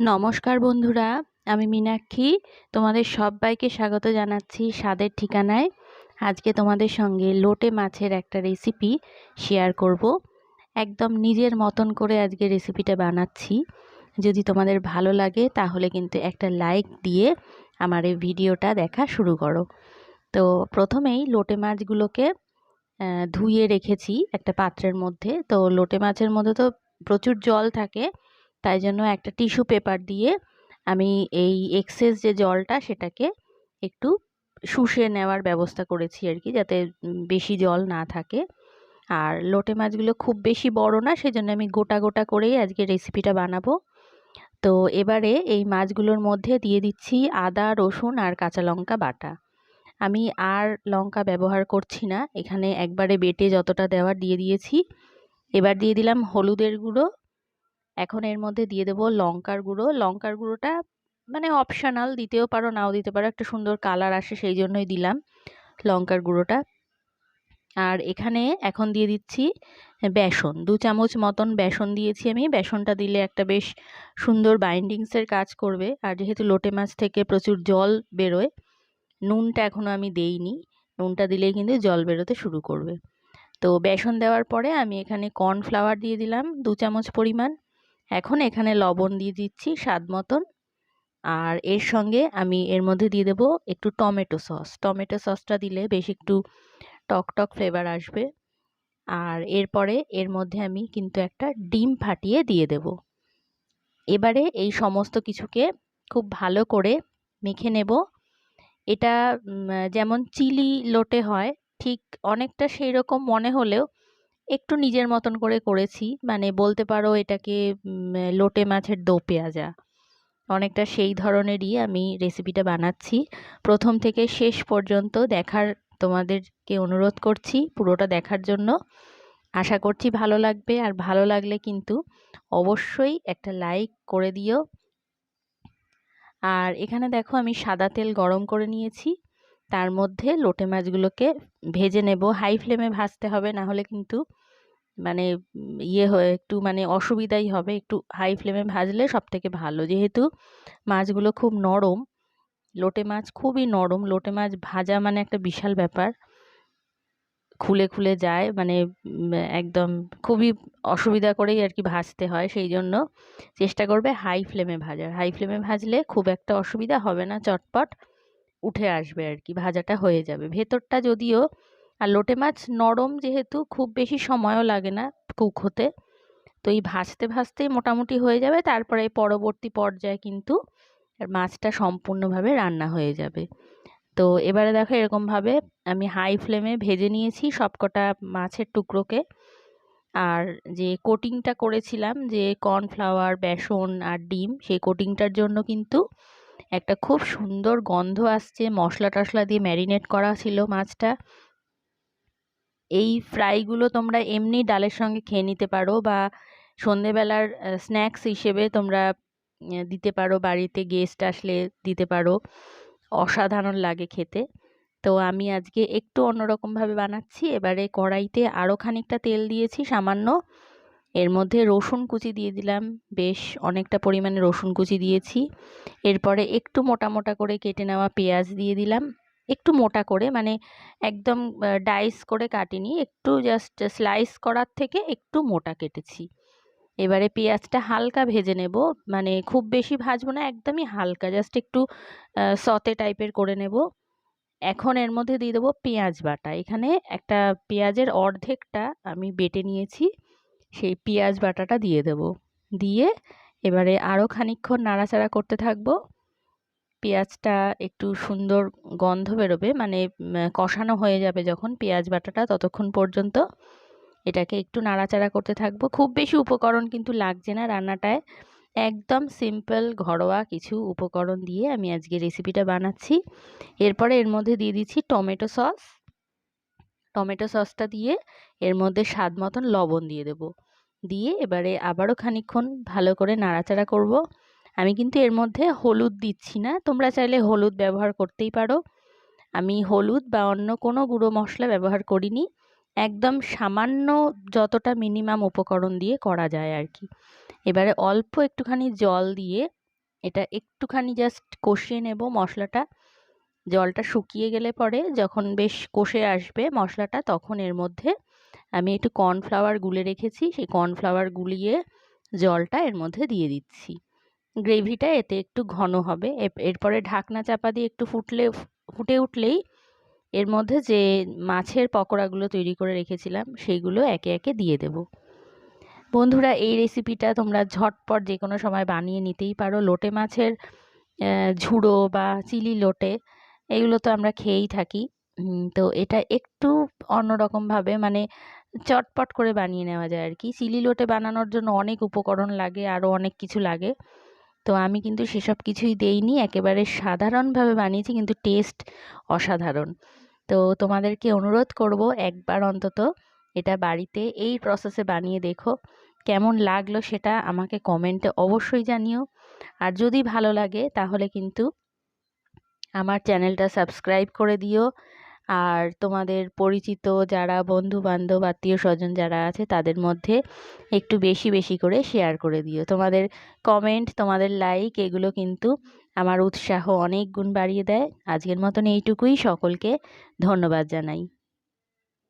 নমস্কার বন্ধুরা, আমি মীনাক্ষী। তোমাদের সবাইকে স্বাগত জানাচ্ছি স্বাদের ঠিকানায়। আজকে তোমাদের সঙ্গে লোটে মাছের একটা রেসিপি শেয়ার করব। একদম নিজের মতন করে আজকে রেসিপিটা বানাচ্ছি। যদি তোমাদের ভালো লাগে, তাহলে কিন্তু একটা লাইক দিয়ে আমার এই ভিডিওটা দেখা শুরু করো। তো প্রথমেই লোটে মাছগুলোকে ধুয়ে রেখেছি একটা পাত্রের মধ্যে। তো লোটে মাছের মধ্যে তো প্রচুর জল থাকে। তাই জন্য একটা টিস্যু পেপার দিয়ে আমি এই এক্সেস যে জলটা সেটাকে একটু শুষে নেওয়ার ব্যবস্থা করেছি আর কি, যাতে বেশি জল না থাকে। আর লোটে মাছগুলো খুব বেশি বড় না, সেজন্য আমি গোটা গোটা করেই আজকে রেসিপিটা বানাবো। তো এবারে এই মাছগুলোর মধ্যে দিয়ে দিচ্ছি আদা, রসুন আর কাঁচা লঙ্কা বাটা। আমি আর লঙ্কা ব্যবহার করছি না, এখানে একবারে বেটে যতটা দেওয়ার দিয়ে দিয়েছি। এবার দিয়ে দিলাম হলুদের গুঁড়ো এখন এর মধ্যে দিয়ে দেবো লঙ্কার গুঁড়ো। লঙ্কার গুঁড়োটা মানে অপশানাল দিতেও পারো, নাও দিতে পারো। একটা সুন্দর কালার আসে সেই জন্যই দিলাম লঙ্কার গুঁড়োটা। আর এখানে এখন দিয়ে দিচ্ছি বেসন। দু চামচ মতন বেসন দিয়েছি আমি। বেসনটা দিলে একটা বেশ সুন্দর বাইন্ডিংসের কাজ করবে। আর যেহেতু লোটে মাছ থেকে প্রচুর জল বেরোয়, নুনটা এখনও আমি দেইনি। নুনটা দিলেই কিন্তু জল বেরোতে শুরু করবে। তো বেসন দেওয়ার পরে আমি এখানে কর্নফ্লাওয়ার দিয়ে দিলাম দু চামচ পরিমাণ। এখন এখানে লবণ দিয়ে দিচ্ছি স্বাদ মতন। আর এর সঙ্গে আমি এর মধ্যে দিয়ে দেবো একটু টমেটো সস। টমেটো সসটা দিলে বেশ একটু টক টক ফ্লেভার আসবে। আর এরপরে এর মধ্যে আমি কিন্তু একটা ডিম ফাটিয়ে দিয়ে দেব। এবারে এই সমস্ত কিছুকে খুব ভালো করে মেখে নেব। এটা যেমন চিলি লোটে হয়, ঠিক অনেকটা সেই রকম মনে হলেও একটু নিজের মতন করে করেছি। মানে বলতে পারো এটাকে লোটে মাছের দো পেঁয়াজা। অনেকটা সেই ধরনেরই আমি রেসিপিটা বানাচ্ছি। প্রথম থেকে শেষ পর্যন্ত দেখার তোমাদেরকে অনুরোধ করছি পুরোটা দেখার জন্য। আশা করছি ভালো লাগবে। আর ভালো লাগলে কিন্তু অবশ্যই একটা লাইক করে দিও। আর এখানে দেখো আমি সাদা তেল গরম করে নিয়েছি। তার মধ্যে লোটে মাছগুলোকে ভেজে নেব। হাই ফ্লেমে ভাজতে হবে, না হলে কিন্তু মানে ইয়ে হয়ে একটু মানে অসুবিধাই হবে। একটু হাই ফ্লেমে ভাজলে সব থেকে ভালো। যেহেতু মাছগুলো খুব নরম, লোটে মাছ খুবই নরম। লোটে মাছ ভাজা মানে একটা বিশাল ব্যাপার। খুলে খুলে যায় মানে একদম খুবই অসুবিধা করেই আর কি ভাজতে হয়। সেই জন্য চেষ্টা করবে হাই ফ্লেমে ভাজার। হাই ফ্লেমে ভাজলে খুব একটা অসুবিধা হবে না, চটপট। উঠে আসবে আর কি ভাজাটা হয়ে যাবে। ভেতরটা যদিও, আর লোটে মাছ নরম যেহেতু, খুব বেশি সময়ও লাগে না কুক হতে। তো এই ভাজতে ভাজতেই মোটামুটি হয়ে যাবে, তারপরে পরবর্তী পর্যায়ে কিন্তু মাছটা সম্পূর্ণভাবে রান্না হয়ে যাবে। তো এবারে দেখো এরকমভাবে আমি হাই ফ্লেমে ভেজে নিয়েছি সবকটা মাছের টুকরোকে। আর যে কোটিংটা করেছিলাম, যে কর্নফ্লাওয়ার বেসন আর ডিম, সেই কোটিংটার জন্য কিন্তু একটা খুব সুন্দর গন্ধ আসছে মশলা টশলা দিয়ে ম্যারিনেট করা ছিল মাছটা। এই ফ্রাইগুলো তোমরা এমনি ডালের সঙ্গে খেয়ে নিতে পারো বা সন্ধেবেলার স্ন্যাক্স হিসেবে তোমরা দিতে পারো, বাড়িতে গেস্ট আসলে দিতে পারো। অসাধারণ লাগে খেতে। তো আমি আজকে একটু অন্যরকমভাবে বানাচ্ছি। এবারে কড়াইতে আরও খানিকটা তেল দিয়েছি, সামান্য। এর মধ্যে রসুন কুচি দিয়ে দিলাম। বেশ অনেকটা পরিমাণে রসুন কুচি দিয়েছি। এরপরে একটু মোটা মোটা করে কেটে নেওয়া পেঁয়াজ দিয়ে দিলাম। একটু মোটা করে মানে একদম ডাইস করে কাটিনি, একটু জাস্ট স্লাইস করার থেকে একটু মোটা কেটেছি। এবারে পেঁয়াজটা হালকা ভেজে নেব মানে খুব বেশি ভাজবো না, একদমই হালকা, জাস্ট একটু সতে টাইপের করে নেব। এখন এর মধ্যে দিয়ে দেবো পেঁয়াজ বাটা। এখানে একটা পেঁয়াজের অর্ধেকটা আমি বেটে নিয়েছি। সেই পেঁয়াজ বাটাটা দিয়ে দেব। দিয়ে এবারে আরও খানিক্ষণ নাড়াচাড়া করতে থাকব। পেঁয়াজটা একটু সুন্দর গন্ধ বেরোবে মানে কষানো হয়ে যাবে যখন পেঁয়াজ বাটাটা ততক্ষণ পর্যন্ত। এটাকে একটু নাড়াচাড়া করতে থাকব। খুব বেশি উপকরণ কিন্তু লাগছে না রান্নাটায়। একদম সিম্পল, ঘরোয়া কিছু উপকরণ দিয়ে আমি আজকে রেসিপিটা বানাচ্ছি। এরপরে এর মধ্যে দিয়ে দিচ্ছি টমেটো সস। টমেটো সসটা দিয়ে এর মধ্যে স্বাদ মতন লবণ দিয়ে দেব। দিয়ে এবারে আবারও খানিক্ষণ ভালো করে নাড়াচাড়া করব। আমি কিন্তু এর মধ্যে হলুদ দিচ্ছি না, তোমরা চাইলে হলুদ ব্যবহার করতেই পারো। আমি হলুদ বা অন্য কোনো গুঁড়ো মশলা ব্যবহার করিনি, একদম সামান্য যতটা মিনিমাম উপকরণ দিয়ে করা যায় আর কি। এবারে অল্প একটুখানি জল দিয়ে এটা একটুখানি জাস্ট কষিয়ে নেব মশলাটা। জলটা শুকিয়ে গেলে পরে যখন বেশ কষে আসবে মশলাটা, তখন এর মধ্যে আমি একটু কর্নফ্লাওয়ার গুলে রেখেছি। সেই কর্নফ্লাওয়ার গুলিয়ে জলটা এর মধ্যে দিয়ে দিচ্ছি। গ্রেভিটা এতে একটু ঘন হবে। এরপরে ঢাকনা চাপা দিয়ে একটু ফুটলে, ফুটে উঠলেই এর মধ্যে যে মাছের পকোড়াগুলো তৈরি করে রেখেছিলাম, সেইগুলো একে একে দিয়ে দেব। বন্ধুরা, এই রেসিপিটা তোমরা ঝটপট যে কোনো সময় বানিয়ে নিতেই পারো। লোটে মাছের ঝুড়ো বা চিলি লোটে এগুলো তো আমরা খেয়েই থাকি। তো এটা একটু অন্যরকমভাবে মানে চটপট করে বানিয়ে নেওয়া যায় আর কি চিলি লোটে বানানোর জন্য অনেক উপকরণ লাগে, আরও অনেক কিছু লাগে। তো আমি কিন্তু সেসব কিছুই দেইনি, একেবারে সাধারণভাবে বানিয়েছি কিন্তু টেস্ট অসাধারণ। তো তোমাদেরকে অনুরোধ করব একবার অন্তত এটা বাড়িতে এই প্রসেসে বানিয়ে দেখো, কেমন লাগল সেটা আমাকে কমেন্টে অবশ্যই জানিও। আর যদি ভালো লাগে তাহলে কিন্তু আমার চ্যানেলটা সাবস্ক্রাইব করে দিও। আর তোমাদের পরিচিত যারা বন্ধু বান্ধব আত্মীয় স্বজন যারা আছে, তাদের মধ্যে একটু বেশি বেশি করে শেয়ার করে দিও। তোমাদের কমেন্ট তোমাদের লাইক এগুলো কিন্তু আমার উৎসাহ অনেক গুণ বাড়িয়ে দেয়। আজকের মতন এইটুকুই। সকলকে ধন্যবাদ জানাই।